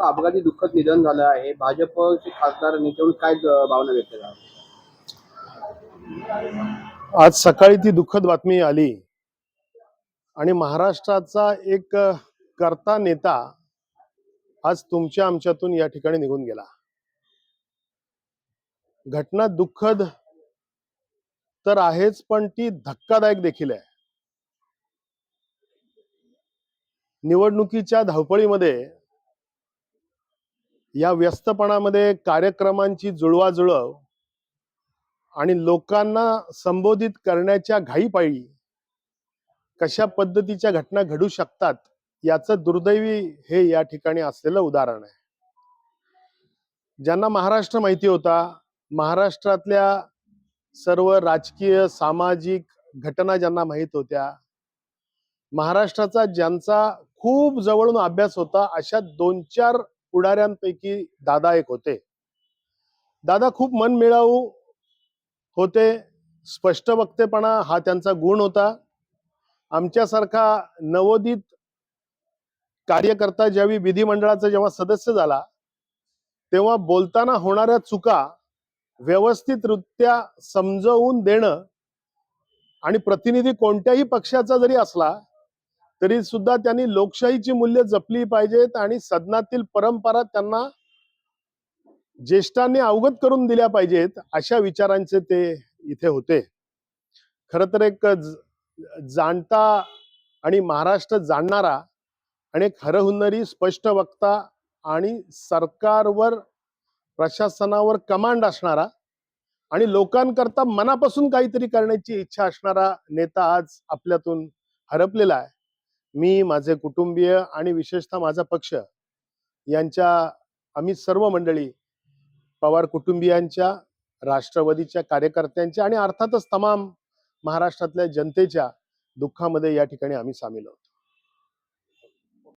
मोठं अपघाती दुःखद निधन झालं आहे. भाजपचे खासदार नेत्यावर काय भावना व्यक्त झाल्या आज सकाळी ती दुःखद बातमी आली. आणि महाराष्ट्राचा एक करता कर्ता नेता आज तुमच्या आमच्यातून या ठिकाणी निघून गेला. घटना दुःखद तर आहेच पण ती धक्कादायक देखील आहे. निवडणुकीच्या धावपळीमध्ये या व्यस्तपणामध्ये कार्यक्रमांची जुळवाजुळव आणि लोकांना संबोधित करण्याच्या घाईपायी कशा पद्धतीच्या घटना घडू शकतात याचं दुर्दैवी हे या ठिकाणी असलेलं उदाहरण आहे. ज्यांना महाराष्ट्र माहिती होता महाराष्ट्रातल्या सर्व राजकीय सामाजिक घटना ज्यांना माहीत होत्या महाराष्ट्राचा ज्यांचा खूप जवळून अभ्यास होता अशा दोन चार पुढाऱ्यांपैकी दादा एक होते. दादा खूप मन मिळावू होते. स्पष्ट वक्तेपणा हा त्यांचा गुण होता. आमच्यासारखा नवोदित कार्यकर्ता ज्यावेळी विधिमंडळाचा जेव्हा सदस्य झाला तेव्हा बोलताना होणाऱ्या चुका व्यवस्थितरित्या समजवून देणं आणि प्रतिनिधी कोणत्याही पक्षाचा जरी असला तरी सुद्धा त्यांनी लोकशाहीची मूल्य जपली पाहिजेत आणि सदनातील परंपरा त्यांना ज्येष्ठांनी अवगत करून दिल्या पाहिजेत अशा विचारांचे ते इथे होते. खर तर एक जाणता आणि महाराष्ट्र जाणणारा आणि खरं हरहुन्नरी स्पष्ट वक्ता आणि सरकारवर प्रशासनावर कमांड असणारा आणि लोकांकरता मनापासून काहीतरी करण्याची इच्छा असणारा नेता आज आपल्यातून हरपलेला आहे. मी माझे कुटुंबीय आणि विशेषतः माझा पक्ष यांच्या आम्ही सर्व मंडळी पवार कुटुंबियांच्या राष्ट्रवादीच्या कार्यकर्त्यांच्या आणि अर्थातच तमाम महाराष्ट्रातल्या जनतेच्या दुःखामध्ये या ठिकाणी आम्ही सामील आहोत.